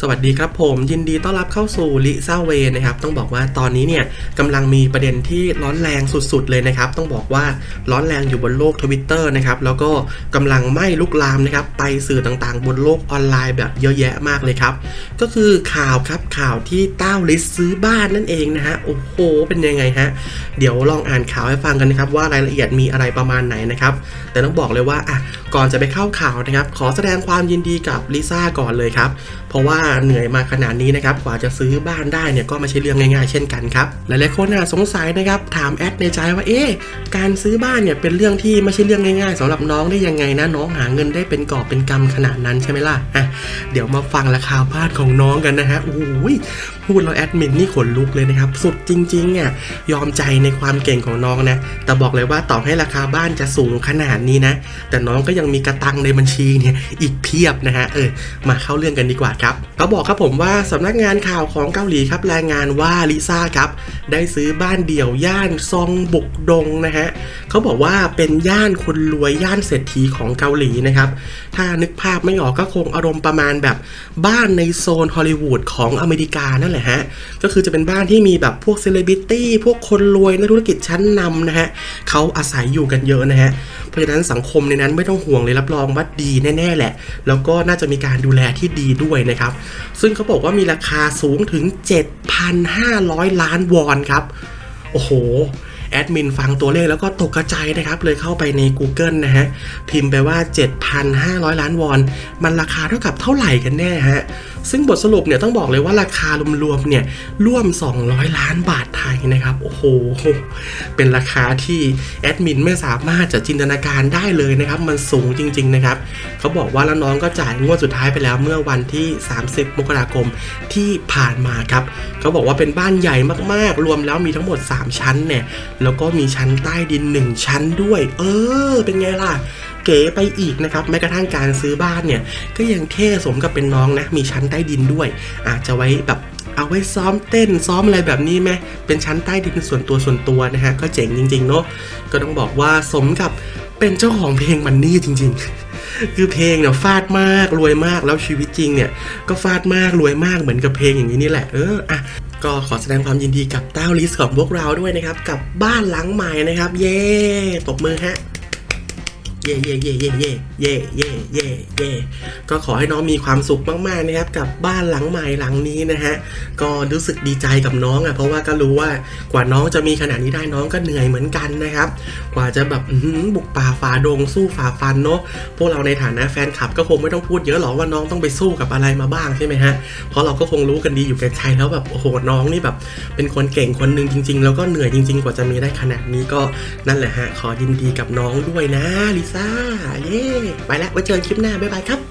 สวัสดีครับผมยินดีต้อนรับเข้าสู่ลิซ่าเวนะครับต้องบอกว่าตอนนี้เนี่ยกำลังมีประเด็นที่ร้อนแรงสุดๆเลยนะครับ ต้องบอกว่าร้อนแรงอยู่บนโลกทวิตเตอร์นะครับแล้วก็กำลังไหม้ลุกลามนะครับไปสื่อต่างๆ บนโลกออนไลน์แบบเยอะแยะมากเลยครับ ก็คือข่าวครับข่าวที่ต้าวลิสซื้อบ้านนั่นเองนะฮะโอ้โหเป็นยังไงฮะเดี๋ยวลองอ่านข่าวให้ฟังกันนะครับว่ารายละเอียดมีอะไรประมาณไหนนะครับแต่ต้องบอกเลยว่าอะก่อนจะไปเข้าข่าวนะครับขอแสดงความยินดีกับลิซ่าก่อนเลยครับเพราะว่าเหนื่อยมาขนาดนี้นะครับกว่าจะซื้อบ้านได้เนี่ยก็ไม่ใช่เรื่องง่ายๆ เช่นกันครับหลายๆคนน่าสงสัยนะครับถามแอดในใจว่าเอ๊ะการซื้อบ้านเนี่ยเป็นเรื่องที่ไม่ใช่เรื่องง่ายๆสำหรับน้องได้ยังไงนะน้องหาเงินได้เป็นกอบเป็นกำขนาดนั้นใช่ไหมล่ะอะเดี๋ยวมาฟังราคาบ้านของน้องกันนะฮะโอ้ยพูดแล้วแอดมินนี่ขนลุกเลยนะครับสุดจริงๆอะยอมใจในความเก่งของน้องนะแต่บอกเลยว่าต่อให้ราคาบ้านจะสูงขนาดนี้นะ แต่น้องก็ยังมีกระตังในบัญชีเนี่ยอีกเพียบนะฮะเออมาเข้าเรื่องกันดีกว่าครับเขาบอกครับผมว่าสำนักงานข่าวของเกาหลีครับรายงานว่าลิซ่าครับ ได้ซื้อบ้านเดี่ยวย่านซองบุกดงนะฮะเขาบอกว่าเป็นย่านคนรวยย่านเศรษฐีของเกาหลีนะครับ ถ้านึกภาพไม่ออกก็คงอารมณ์ประมาณแบบบ้านในโซนฮอลลีวูดของอเมริกานั่นแหละฮะก็คือจะเป็นบ้านที่มีแบบพวกเซเลบริตี้พวกคนรวยนักธุรกิจชั้นนำนะฮะเขาอาศัยอยู่กันเยอะนะฮะเพราะฉะนั้นสังคมในนั้นไม่ต้องห่วงเลยรับรองว่าดีแน่ๆแหละ แล้วก็น่าจะมีการดูแลที่ดีด้วยนะครับซึ่งเขาบอกว่ามีราคาสูงถึง 7,500 ล้านวอนครับ โอ้โห แอดมินฟังตัวเลขแล้วก็ตกกระจายนะครับ เลยเข้าไปใน Google นะฮะ พิมพ์ไปว่า 7,500 ล้านวอน มันราคาเท่ากับเท่าไหร่กันแน่ฮะ ซึ่งบทสรุปเนี่ยต้องบอกเลยว่าราคารวมๆเนี่ยร่วม 200 ล้านบาทไทยนะครับ โอ้โห เป็นราคาที่แอดมินไม่สามารถจะจินตนาการได้เลยนะครับ มันสูงจริง ๆ นะครับ เขาบอกว่าแล้วน้องก็จ่ายงวดสุดท้ายไปแล้วเมื่อวันที่ 30 มกราคมที่ผ่านมาครับ เขาบอกว่าเป็นบ้านใหญ่มากๆ รวมแล้วมีทั้งหมด 3 ชั้นเนี่ยแล้วก็มีชั้นใต้ดิน 1 ชั้นด้วย เออ เป็นไงล่ะ เก๋ไปอีกนะครับ แม้กระทั่งการซื้อบ้านเนี่ย ก็ยังเท่สมกับเป็นน้องนะ มีชั้นใต้ดินด้วย อาจจะไว้แบบเอาไว้ซ้อมเต้นซ้อมอะไรแบบนี้ไหมเป็นชั้นใต้ดินส่วนตัวส่วนตัวนะฮะ ก็เจ๋งจริงๆเนาะ ก็ต้องบอกว่าสมกับเป็นเจ้าของเพลงมันนี่จริง ๆคือเพลงเนี่ยฟาดมากรวยมากแล้วชีวิตจริงเนี่ย ก็ฟาดมากรวยมากเหมือนกับเพลงอย่างนี้นี่แหละเอออะ ก็ขอแสดงความยินดีกับต้าลิสของพวกเราด้วยนะครับ กับบ้านหลังใหม่นะครับ เย้ตบมือฮะ เย่เย่เย่เย่เย่เย่เย่เย่เย่ก็ขอให้น้องมีความสุขมากๆนะครับกับบ้านหลังใหม่หลังนี้นะฮะก็รู้สึกดีใจกับน้องอะเพราะว่าก็รู้ว่ากว่าน้องจะมีขนาดนี้ได้น้องก็เหนื่อยเหมือนกันนะครับ กว่าจะแบบบุกป่าฝ่าดงสู้ฝ่าฟันเนาะพวกเราในฐานะแฟนคลับก็คงไม่ต้องพูดเยอะหรอกว่าน้องต้องไปสู้กับอะไรมาบ้างใช่ไหมฮะเพราะเราก็คงรู้กันดีอยู่แก่ใจแล้วแบบโอ้โหน้องนี่แบบ เป็นคนเก่งคนหนึ่งจริง ๆ แล้วก็เหนื่อยจริง ๆ กว่าจะมีได้ขนาดนี้ก็นั่นแหละฮะขอยินดีกับน้องด้วยนะลิซ่า เย้ ไปแล้วไว้เจอกันคลิปหน้า บ๊ายบายครับ